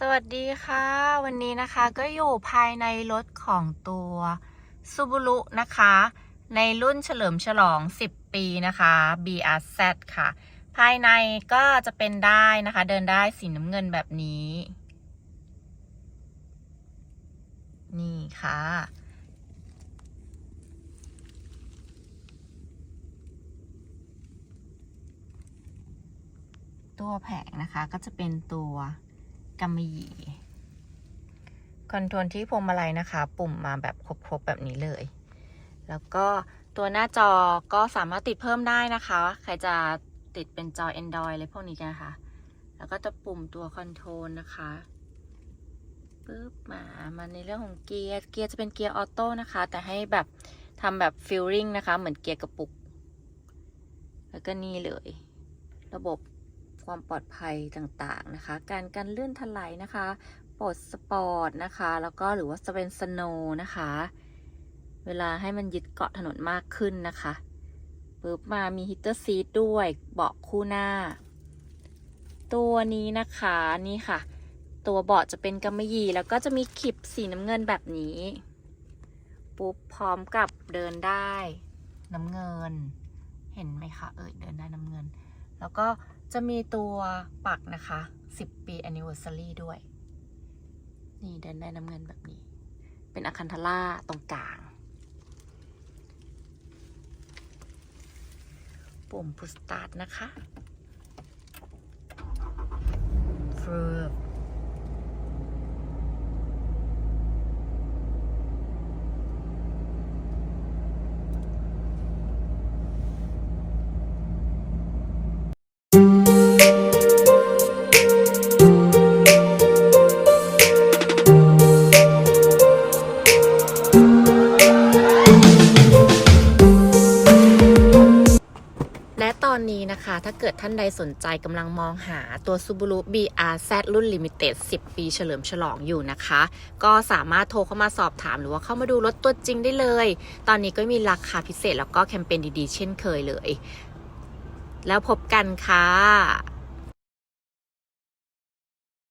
สวัสดีค่ะ วันนี้นะคะก็อยู่ภายในรถของตัวซูบูรุนะคะ ในรุ่นเฉลิมฉลอง 10 ปีนะคะ BRZ ค่ะ ภายในก็จะเป็นได้นะคะ เดินได้สีน้ำเงินแบบนี้ นี่ค่ะตัวแผงนะคะก็จะเป็นตัว กำมะหยี่คอนโทรลที่พวงมาลัยนะคะ ปุ่มมาแบบครบๆแบบนี้เลย แล้วก็ตัวหน้าจอก็สามารถติดเพิ่มได้นะคะ ใครจะติดเป็นจอ Android อะไรพวกนี้กันนะคะ แล้วก็จะปุ่มตัวคอนโทรลนะคะปึ๊บมามาในเรื่องของเกียร์ เกียร์จะเป็นเกียร์ออโต้นะคะ แต่ให้แบบทำแบบฟิลลิ่งนะคะ เหมือนเกียร์กระปุก แล้วก็นี่เลย ระบบ ความปลอดภัยต่างๆนะคะ การการเลื่อนถลายนะคะปลดสปอร์ตนะคะ แล้วก็หรือว่าจะเป็นสโนนะคะ เวลาให้มันยึดเกาะถนนมากขึ้นนะคะปึ๊บมามีฮีเตอร์ซีด้วยเบาะคู่หน้า ตัวนี้นะคะนี่ค่ะ ตัวเบาะจะเป็นกำมะหยี่แล้วก็จะมีขิบสีน้ำเงินแบบนี้ ปุ๊บพร้อมกับเดินได้น้ำเงิน เห็นไหมคะเอ่ยเดินได้น้ำเงิน แล้วก็จะมีตัวปักนะคะ 10 ปี anniversary ด้วย นี่เดินได้น้ำเงินแบบนี้ เป็นอะคันทาร่าตรงกลาง ปุ่มพุสตาร์ทนะคะ นี้นะคะ ถ้าเกิดท่านใดสนใจกำลังมองหาตัว Subaru BRZ รุ่น Limited 10 ปีเฉลิมฉลองอยู่นะคะ ก็สามารถโทรเข้ามาสอบถามหรือว่าเข้ามาดูรถตัวจริงได้เลย ตอนนี้ก็มีราคาพิเศษแล้วก็แคมเปญดีๆ เช่นเคยเลย แล้วพบกันค่ะ